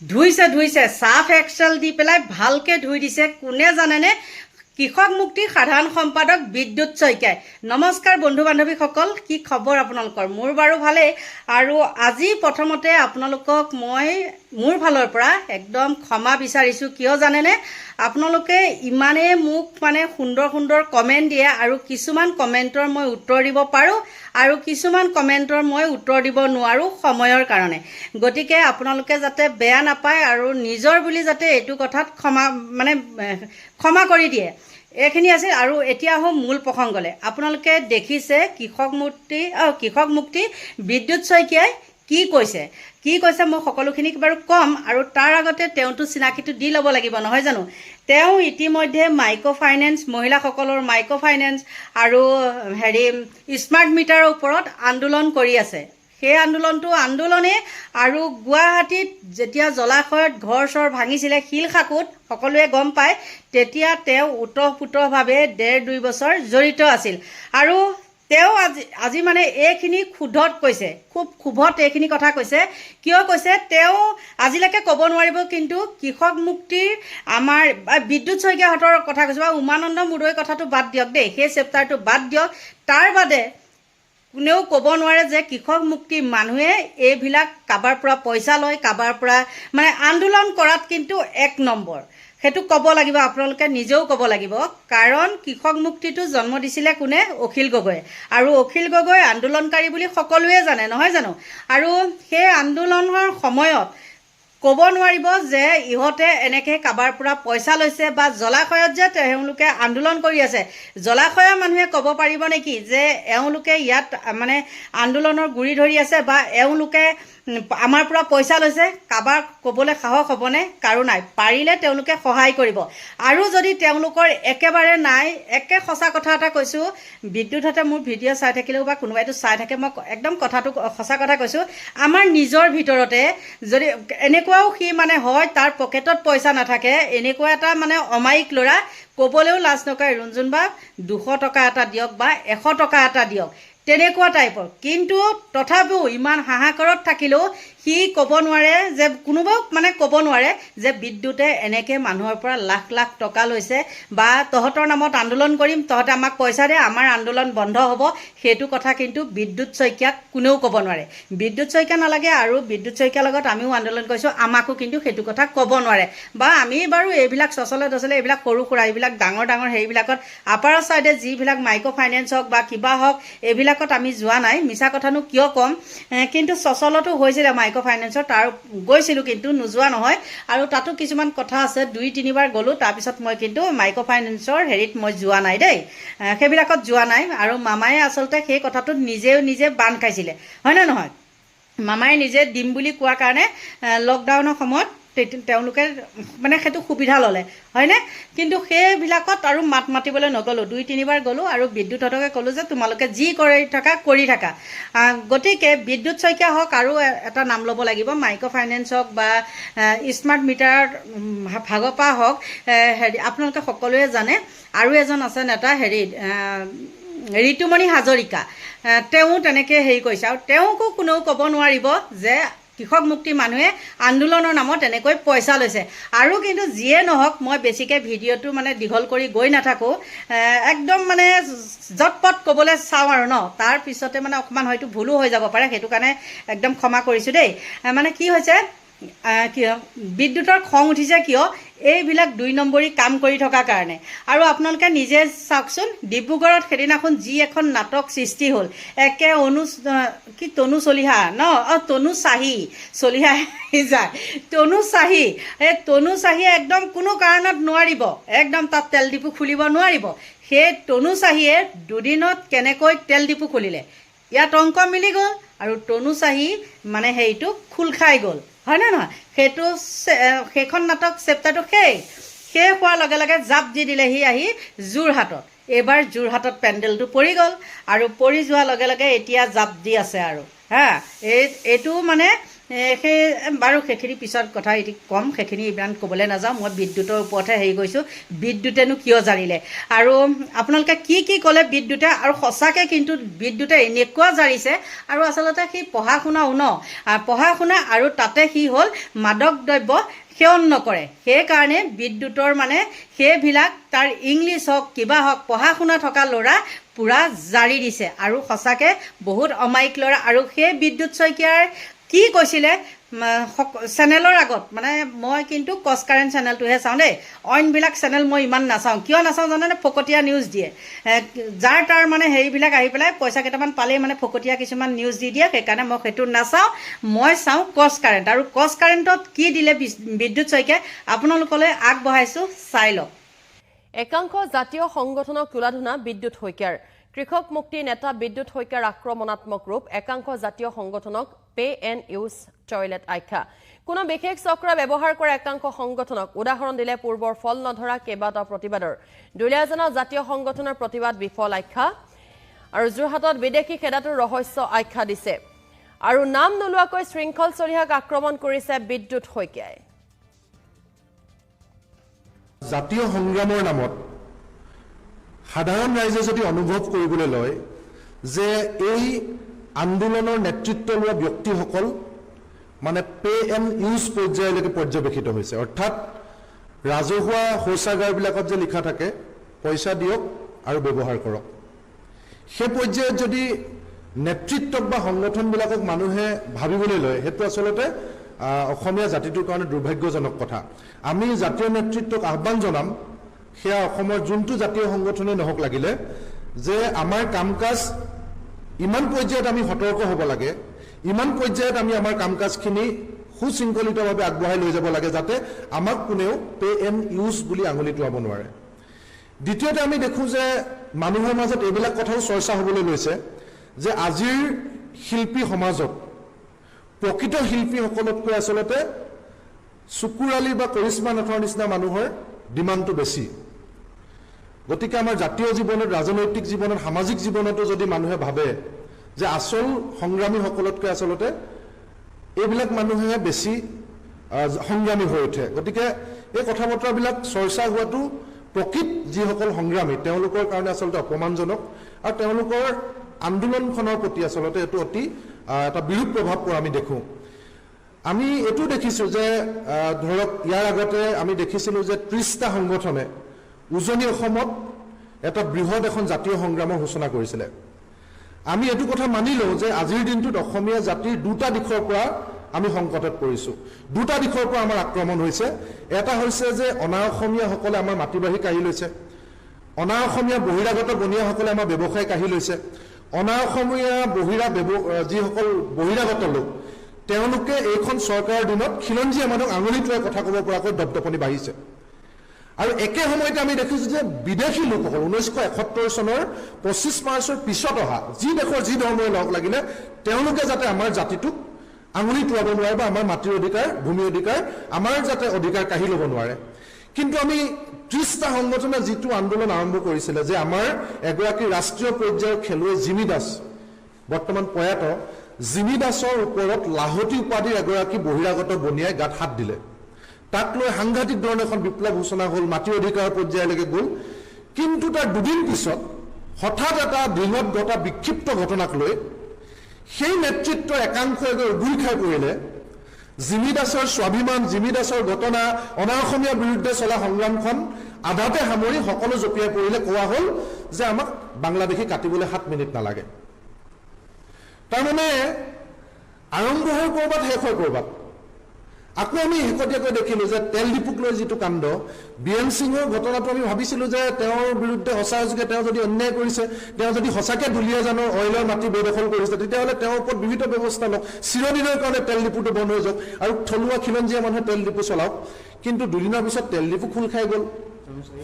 ধুইছে ধুইছে, চাফ এক্সেল দি পেলাই ভালকে ধুই দিছে। কোনে জানেনে? কৃষক মুক্তি সাধাৰণ সম্পাদক বিদ্যুৎ শইকীয়াই। নমস্কাৰ বন্ধু বান্ধৱীসকল, কি খবৰ আপোনালোকৰ? মোৰ বাৰু ভালেই। আৰু আজি প্ৰথমতে আপোনালোকক মই মোৰ ফালৰ পৰা একদম ক্ষমা বিচাৰিছোঁ। কিয় জানেনে? আপোনালোকে ইমানেই মোক মানে সুন্দৰ সুন্দৰ কমেণ্ট দিয়ে আৰু কিছুমান কমেণ্টৰ মই উত্তৰ দিব পাৰোঁ আৰু কিছুমান কমেণ্টৰ মই উত্তৰ দিব নোৱাৰোঁ সময়ৰ কাৰণে। গতিকে আপোনালোকে যাতে বেয়া নাপায় আৰু নিজৰ বুলি যাতে এইটো কথাত ক্ষমা মানে ক্ষমা কৰি দিয়ে। এইখিনি আছিল আৰু এতিয়া আহোঁ মূল প্ৰসংগলৈ। আপোনালোকে দেখিছে কৃষক মুক্তি অঁ কৃষক মুক্তি বিদ্যুৎ শইকীয়াই কি কৈছে? কি কৈছে মই সকলোখিনি বাৰু ক'ম আৰু তাৰ আগতে তেওঁতো চিনাকিটো দি ল'ব লাগিব নহয় জানো? তেওঁ ইতিমধ্যে মাইক্ৰ' ফাইনেন্স মহিলাসকলৰ মাইক্ৰ' ফাইনেন্স আৰু হেৰি স্মাৰ্ট মিটাৰৰ ওপৰত আন্দোলন কৰি আছে। সেই আন্দোলনটো আন্দোলনেই আৰু গুৱাহাটীত যেতিয়া জলাশয়ত ঘৰ চৰ ভাঙিছিলে শিলশাকুত সকলোৱে গম পায় তেতিয়া তেওঁ ওতঃপ্ৰোতভাৱে ডেৰ দুই বছৰ জড়িত আছিল। আৰু তেওঁ আজি আজি মানে এইখিনি ক্ষোধত কৈছে খুব ক্ষোভত এইখিনি কথা কৈছে। কিয় কৈছে? তেওঁ আজিলৈকে ক'ব নোৱাৰিব কিন্তু কৃষক মুক্তিৰ আমাৰ বিদ্যুৎ শইকীয়াহঁতৰ কথা কৈছে বা উমানন্দ মুদৈ কথাটো বাদ দিয়ক দেই সেই চেপ্টাৰটো বাদ দিয়ক। তাৰ বাদে কোনেও ক'ব নোৱাৰে যে কৃষক মুক্তি মানুহে এইবিলাক কাৰোবাৰ পৰা পইচা লয় কাৰোবাৰ পৰা মানে আন্দোলন কৰাত কিন্তু এক নম্বৰ। সেইটো ক'ব লাগিব আপোনালোকে নিজেও ক'ব লাগিব। কাৰণ কৃষক মুক্তিটো জন্ম দিছিলে কোনে? অখিল গগৈয়ে। আৰু অখিল গগৈ আন্দোলনকাৰী বুলি সকলোৱে জানে নহয় জানো? আৰু সেই আন্দোলনৰ সময়ত ক'ব নোৱাৰিব যে ইহঁতে এনেকৈ কাৰোবাৰ পৰা পইচা লৈছে বা জলাশয়ত যে তেওঁলোকে আন্দোলন কৰি আছে। জলাশয়ৰ মানুহে ক'ব পাৰিব নেকি যে এওঁলোকে ইয়াত মানে আন্দোলনৰ গুৰি ধৰি আছে বা এওঁলোকে আমাৰ পৰা পইচা লৈছে, কাৰোবাৰ ক'বলৈ সাহস হ'বনে? কাৰো নাই। পাৰিলে তেওঁলোকে সহায় কৰিব। আৰু যদি তেওঁলোকৰ একেবাৰে নাই, একে সঁচা কথা এটা কৈছোঁ বিদ্যুৎহঁতে মোৰ ভিডিঅ' চাই থাকিলেও বা কোনোবাইতো চাই থাকে, মই একদম কথাটো, সঁচা কথা কৈছোঁ, আমাৰ নিজৰ ভিতৰতে যদি এনেকুৱাও সি মানে হয়, তাৰ পকেটত পইচা নাথাকে, এনেকুৱা এটা মানে অমায়িক ল'ৰা, ক'বলৈও লাজ নকৰে। ৰুণজুন বা দুশ টকা এটা দিয়ক বা এশ টকা এটা দিয়ক। তেনেকুৱা টাইপৰ। কিন্তু তথাপিও ইমান হাহাকাৰত থাকিলেও সি ক'ব নোৱাৰে যে কোনোবাও মানে ক'ব নোৱাৰে যে বিদ্যুতে এনেকৈ মানুহৰ পৰা লাখ লাখ টকা লৈছে বা তহঁতৰ নামত আন্দোলন কৰিম তহঁতে আমাক পইচা দে আমাৰ আন্দোলন বন্ধ হ'ব। সেইটো কথা কিন্তু বিদ্যুৎ শইকীয়াক কোনেও ক'ব নোৱাৰে। বিদ্যুৎ শইকীয়া নালাগে আৰু বিদ্যুৎ শইকীয়াৰ লগত আমিও আন্দোলন কৰিছোঁ আমাকো কিন্তু সেইটো কথা ক'ব নোৱাৰে। বা আমি বাৰু এইবিলাক চচলে দচলে এইবিলাক সৰু সুৰা এইবিলাক ডাঙৰ ডাঙৰ হেৰিবিলাকত আপাৰৰ ছাইডে যিবিলাক মাইক্ৰ' ফাইনেন্স হওক বা কিবা হওক এইবিলাকত আমি যোৱা নাই মিছা কথানো কিয় ক'ম? কিন্তু চচলতো হৈছিলে মাইক্ৰ' ফাইনেন্সৰ তাৰ গৈছিলোঁ কিন্তু নোযোৱা নহয়। আৰু তাতো কিছুমান কথা আছে দুই তিনিবাৰ গ'লোঁ তাৰপিছত মই কিন্তু মাইক্ৰ' ফাইনেন্সৰ হেৰিত মই যোৱা নাই দেই। সেইবিলাকত যোৱা নাই আৰু মামায়ে আচলতে সেই কথাটোত নিজেও নিজে বান্ধ খাইছিলে। হয়নে নহয়? মামাই নিজে দিম বুলি কোৱাৰ কাৰণে লকডাউনৰ সময়ত তেওঁলোকে মানে সেইটো সুবিধা ল'লে। হয়নে? কিন্তু সেইবিলাকত আৰু মাত মাতিবলৈ নগ'লোঁ। দুই তিনিবাৰ গ'লোঁ আৰু বিদ্যুৎহঁতকে ক'লোঁ যে তোমালোকে যি কৰি থকা কৰি থাকা। গতিকে বিদ্যুৎ শইকীয়া হওক আৰু এটা নাম ল'ব লাগিব। মাইক্ৰ' ফাইনেন্স হওক বা স্মাৰ্ট মিটাৰ ভাগৰ পৰা হওক হেৰি আপোনালোকে সকলোৱে জানে। আৰু এজন আছে নেতা আহ, ঋতুমণি হাজৰিকা। তেওঁ তেনেকৈ হেৰি কৰিছে। আৰু তেওঁকো কোনেও ক'ব নোৱাৰিব যে কৃষক মুক্তি মানুহে আন্দোলনৰ নামত এনেকৈ পইচা লৈছে। আৰু কিন্তু যিয়ে নহওক মই বেছিকৈ ভিডিঅ'টো মানে দীঘল কৰি গৈ নাথাকোঁ। একদম মানে জটপট ক'বলৈ চাওঁ আৰু ন। তাৰ পিছতে মানে অকণমান হয়তো ভুলো হৈ যাব পাৰে সেইটো কাৰণে একদম ক্ষমা কৰিছোঁ দেই। মানে কি হৈছে কিয়? বিদ্যুতৰ খং উঠিছে কিয়? এইবিলাক দুই নম্বৰী কাম কৰি থকাৰ কাৰণে। আৰু আপোনালোকে নিজে চাওকচোন, ডিব্ৰুগড়ত সেইদিনাখন যি এখন নাটক সৃষ্টি হ'ল। একে অনু কি তনু চলিহা ন? অঁ, তনু চাহী, চলিহা যায়। তনু চাহী, এই তনু চাহীয়ে একদম কোনো কাৰণত নোৱাৰিব। একদম তাত তেল ডিপু খুলিব নোৱাৰিব। সেই তনু চাহীয়ে দুদিনত কেনেকৈ তেল ডিপু খুলিলে? ইয়াত অঙ্ক মিলি গ'ল। আৰু তনু চাহী মানে হেৰিটো খোল খাই গ'ল। হয়নে নহয়? সেইটো সেইখন নাটক চেপ্টাৰটো শেষ শেষ হোৱাৰ লগে লগে জাপ দি দিলেহি আহি যোৰহাটত। এইবাৰ যোৰহাটত পেণ্ডেলটো পৰি গ'ল। আৰু পৰি যোৱাৰ লগে লগে এতিয়া জাপ দি আছে আৰু। হা এই এইটো মানে সেই বাৰু সেইখিনি পিছত কথা এটি ক'ম সেইখিনি ইমান ক'বলৈ নাযাওঁ মই বিদ্যুতৰ ওপৰতহে হেৰি কৰিছোঁ। বিদ্যুতেনো কিয় জাৰিলে আৰু আপোনালোকে কি কি ক'লে বিদ্যুতে? আৰু সঁচাকৈ কিন্তু বিদ্যুতে এনেকুৱা জাৰিছে। আৰু আচলতে সি পঢ়া শুনাও ন আৰু পঢ়া শুনা আৰু তাতে সি হ'ল মাদক দ্ৰব্য সেৱন নকৰে। সেইকাৰণে বিদ্যুতৰ মানে সেইবিলাক তাৰ ইংলিছ হওক কিবা হওক পঢ়া শুনা থকা ল'ৰা পূৰা জাৰি দিছে। আৰু সঁচাকৈ বহুত অমায়িক ল'ৰা। আৰু সেই বিদ্যুৎ শইকীয়াৰ কি কৈছিলে? চেনেলৰ আগত মানে মই কিন্তু কচ কাৰেণ্ট চেনেলটোহে চাওঁ দেই। অইনবিলাক চেনেল মই ইমান নাচাওঁ। কিয় নাচাওঁ জানেনে? ফকতীয়া নিউজ দিয়ে। যাৰ তাৰ মানে হেৰিবিলাক আহি পেলাই পইচা কেইটামান পালেই মানে ফকতীয়া কিছুমান নিউজ দি দিয়ে সেইকাৰণে মই সেইটো নাচাওঁ। মই চাওঁ কচ কাৰেণ্ট আৰু কচ কাৰেণ্টত কি দিলে বিদ্যুৎ শইকীয়াই আপোনালোকলৈ আগবঢ়াইছোঁ। চাই লওক। একাংশ জাতীয় সংগঠনক তুলাধুনা বিদ্যুৎ শইকীয়াৰ। কৃষক মুক্তি নেতা বিদ্যুৎ শইকীয়াৰ আক্ৰমণাত্মক ৰূপ একাংশ জাতীয় সংগঠনক পে এণ্ড ইউজ টয়লেট আখ্যা কোনো বিশেষ চক্ৰ ব্যৱহাৰ কৰা একাংশ সংগঠনক উদাহৰণ দিলে পূৰ্বৰ ফল নধৰা কেইবাটাও প্ৰতিবাদৰ। দুলীয়াজানত জাতীয় সংগঠনৰ প্ৰতিবাদ বিফল আখ্যা আৰু যোৰহাটত বিদেশী খেদাটোৰ ৰহস্য আখ্যা দিছে। আৰু নাম নোলোৱাকৈ শৃংখল চলিহাক আক্ৰমণ কৰিছে বিদ্যুৎ শইকীয়াই। জাতীয় সংগ্ৰামৰ নামত সাধাৰণ ৰাইজে যদি অনুভৱ কৰিবলৈ লয় যে এই আন্দোলনৰ নেতৃত্ব লোৱা ব্যক্তিসকল মানে পে এণ্ড ইউজ পৰ্যায়লৈকে পৰ্যবেক্ষিত হৈছে। অৰ্থাৎ ৰাজহুৱা শৌচাগাৰবিলাকত যে লিখা থাকে, পইচা দিয়ক আৰু ব্যৱহাৰ কৰক। সেই পৰ্যায়ত যদি নেতৃত্বক বা সংগঠনবিলাকক মানুহে ভাবিবলৈ লয়, সেইটো আচলতে অসমীয়া জাতিটোৰ কাৰণে দুৰ্ভাগ্যজনক কথা। আমি জাতীয় নেতৃত্বক আহ্বান জনাম, সেয়া অসমৰ যোনটো জাতীয় সংগঠনেই নহওক লাগিলে, যে আমাৰ কাম কাজ ইমান পৰ্যায়ত আমি সতৰ্ক হ'ব লাগে ইমান পৰ্যায়ত আমি আমাৰ কাম কাজখিনি সুশৃংখলিতভাৱে আগবঢ়াই লৈ যাব লাগে যাতে আমাক কোনেও পে এণ্ড ইউজ বুলি আঙুলি টোৱাব নোৱাৰে। দ্বিতীয়তে আমি দেখোঁ যে মানুহৰ মাজত এইবিলাক কথাও চৰ্চা হ'বলৈ লৈছে যে আজিৰ শিল্পী সমাজত প্ৰকৃত শিল্পীসকলতকৈ আচলতে চকুৰ আলি বা কৰিশ্মা নাথৰ নিচিনা মানুহৰ ডিমাণ্ডটো বেছি। গতিকে আমাৰ জাতীয় জীৱনত, ৰাজনৈতিক জীৱনত, সামাজিক জীৱনতো যদি মানুহে ভাবে যে আচল সংগ্ৰামীসকলতকৈ আচলতে এইবিলাক মানুহে বেছি সংগ্ৰামী হৈ উঠে। গতিকে এই কথা বতৰাবিলাক চৰ্চা হোৱাটো প্ৰকৃত যিসকল সংগ্ৰামী, তেওঁলোকৰ কাৰণে আচলতে অপমানজনক আৰু তেওঁলোকৰ আন্দোলনখনৰ প্ৰতি আচলতে এইটো অতি এটা বিৰূপ প্ৰভাৱ পৰা আমি দেখোঁ। আমি এইটো দেখিছোঁ যে ধৰক ইয়াৰ আগতে আমি দেখিছিলোঁ যে ত্ৰিছটা সংগঠনে উজনি অসমত এটা বৃহৎ এখন জাতীয় সংগ্ৰামৰ সূচনা কৰিছিলে। আমি এইটো কথা মানি লওঁ যে আজিৰ দিনটোত অসমীয়া জাতিৰ দুটা দিশৰ পৰা আমি সংকটত পৰিছোঁ। দুটা দিশৰ পৰা আমাৰ আক্ৰমণ হৈছে। এটা হৈছে যে অনা অসমীয়াসকলে আমাৰ মাটি বাৰী কাঢ়ি লৈছে। অনা অসমীয়া বহিৰাগত বনিয়াসকলে আমাৰ ব্যৱসায় কাঢ়ি লৈছে। অনা অসমীয়া বহিৰা ব্যৱ- যিসকল বহিৰাগত লোক তেওঁলোকে এইখন চৰকাৰৰ দিনত খিলঞ্জীয়া মানুহক আঙুলি টোৱাই কথা ক'ব পৰাকৈ দপদপনি বাঢ়িছে। আৰু একে সময়তে আমি দেখিছোঁ যে বিদেশী লোকসকল ঊনৈছশ এসত্তৰ চনৰ পঁচিছ মাৰ্চৰ পিছত অহা যি দেশৰ যি ধৰ্মই লওক লাগিলে তেওঁলোকে যাতে আমাৰ জাতিটোক আঙুলি টোৱাব নোৱাৰে বা আমাৰ মাটিৰ অধিকাৰ ভূমি অধিকাৰ আমাৰ যাতে অধিকাৰ কাঢ়ি ল'ব নোৱাৰে। কিন্তু আমি ত্ৰিছটা সংগঠনে যিটো আন্দোলন আৰম্ভ কৰিছিলে যে আমাৰ এগৰাকী ৰাষ্ট্ৰীয় পৰ্যায়ৰ খেলুৱৈ জিমি দাস বৰ্তমান প্ৰয়াত জিমি দাসৰ ওপৰত লাহতি উপাধিৰ এগৰাকী বহিৰাগত বনিয়াই গাত হাত দিলে। তাক লৈ সাংঘাতিক ধৰণে এখন বিপ্লৱ ঘোষণা হ'ল মাটি অধিকাৰৰ পৰ্যায়লৈকে গ'ল। কিন্তু তাৰ দুদিন পিছত হঠাৎ এটা দিনত ঘটা বিক্ষিপ্ত ঘটনাক লৈ সেই নেতৃত্বৰ একাংশই গৈ উগুৰি খাই পৰিলে। জিমি দাসৰ স্বাভিমান জিমি দাসৰ ঘটনা অনা অসমীয়াৰ বিৰুদ্ধে চলা সংগ্ৰামখন আধাতে সামৰি সকলো জঁপিয়াই পৰিলে কোৱা হ'ল যে আমাক বাংলাদেশী কাটিবলৈ সাত মিনিট নালাগে। তাৰমানে আৰম্ভ হৈ ক'ৰবাত শেষ হৈ ক'ৰবাত। আকৌ আমি শেহতীয়াকৈ দেখিলোঁ যে তেল ডিপুক লৈ যিটো কাণ্ড বীৰেন সিঙৰ ঘটনাটো আমি ভাবিছিলোঁ যে তেওঁৰ বিৰুদ্ধে সঁচা সঁচাকৈ তেওঁ যদি অন্যায় কৰিছে তেওঁ যদি সঁচাকৈ দুলীয়াজানৰ অইলৰ মাটি বেদখল কৰিছে তেতিয়াহ'লে তেওঁৰ ওপৰত বিহিত ব্যৱস্থা লওক। চিৰদিনৰ কাৰণে তেল ডিপুটো বন্ধ হৈ যাওক আৰু থলুৱা খিলঞ্জীয়া মানুহে তেল ডিপু চলাওক। কিন্তু দুদিনৰ পিছত তেল ডিপু খোল খাই গ'ল।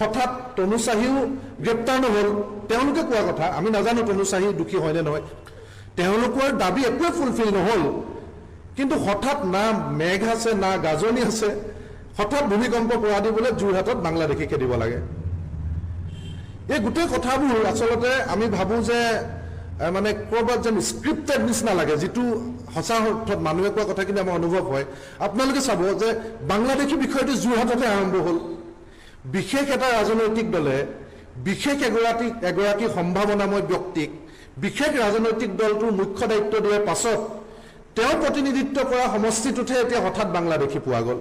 হঠাৎ তনু চাহিও গ্ৰেপ্তাৰ নহ'ল। তেওঁলোকে কোৱা কথা আমি নাজানো তনু চাহি দোষী হয়নে নহয়। তেওঁলোকৰ দাবী একোৱে ফুলফিল নহ'ল। কিন্তু হঠাৎ না মেঘ আছে না গাজনি আছে হঠাৎ ভূমিকম্প পৰা দিবলৈ যোৰহাটত বাংলাদেশী খেদিব লাগে। এই গোটেই কথাবোৰ আচলতে আমি ভাবোঁ যে মানে ক'ৰবাত যেন স্ক্ৰিপ্টেড নিচিনা লাগে যিটো সঁচা অৰ্থত মানুহে কোৱা কথাখিনি আমাৰ অনুভৱ হয়। আপোনালোকে চাব যে বাংলাদেশী বিষয়টো যোৰহাটতে আৰম্ভ হ'ল। বিশেষ এটা ৰাজনৈতিক দলে বিশেষ এগৰাকী এগৰাকী সম্ভাৱনাময় ব্যক্তিক বিশেষ ৰাজনৈতিক দলটোৰ মুখ্য দায়িত্ব দিয়াৰ পাছত তেওঁ প্ৰতিনিধিত্ব কৰা সমষ্টিটোতহে এতিয়া হঠাৎ বাংলাদেশী পোৱা গ'ল।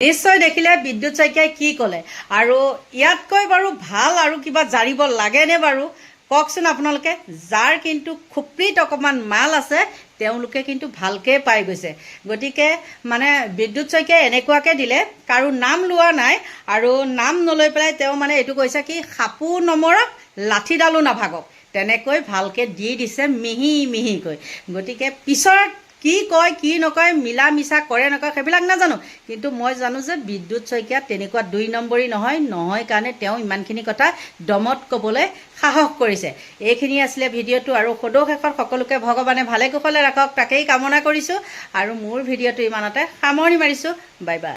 নিশ্চয় দেখিলে বিদ্যুৎ শইকীয়াই কি ক'লে? আৰু ইয়াতকৈ বাৰু ভাল আৰু কিবা জাৰিব লাগেনে বাৰু? কওকচোন আপোনালোকে যাৰ কিন্তু খুপ্ৰিত অকণমান মাল আছে তেওঁলোকে কিন্তু ভালকৈ পাই গৈছে। গতিকে মানে বিদ্যুৎ শইকীয়াই এনেকুৱাকৈ দিলে কাৰো নাম লোৱা নাই আৰু নাম নলৈ পেলাই তেওঁ মানে এইটো কৈছে কি সাপো নমৰক লাঠিডালো নাভাগক। তেনেকৈ ভালকৈ দি দিছে মিহি মিহিকৈ। গতিকে পিছত কি কয় কি নকয় মিলা মিছা কৰে নকয় সেইবিলাক নাজানো। কিন্তু মই জানো যে বিদ্যুৎ শইকীয়া তেনেকুৱা দুই নম্বৰী নহয় নহয় কাৰণে তেওঁ ইমানখিনি কথা দমত ক'বলৈ সাহস কৰিছে। এইখিনি আছিলে ভিডিঅ'টো আৰু সদৌ শেষত সকলোকে ভগৱানে ভালে কুশলে ৰাখক তাকেই কামনা কৰিছোঁ আৰু মোৰ ভিডিঅ'টো ইমানতে সামৰণি মাৰিছোঁ। Bye bye.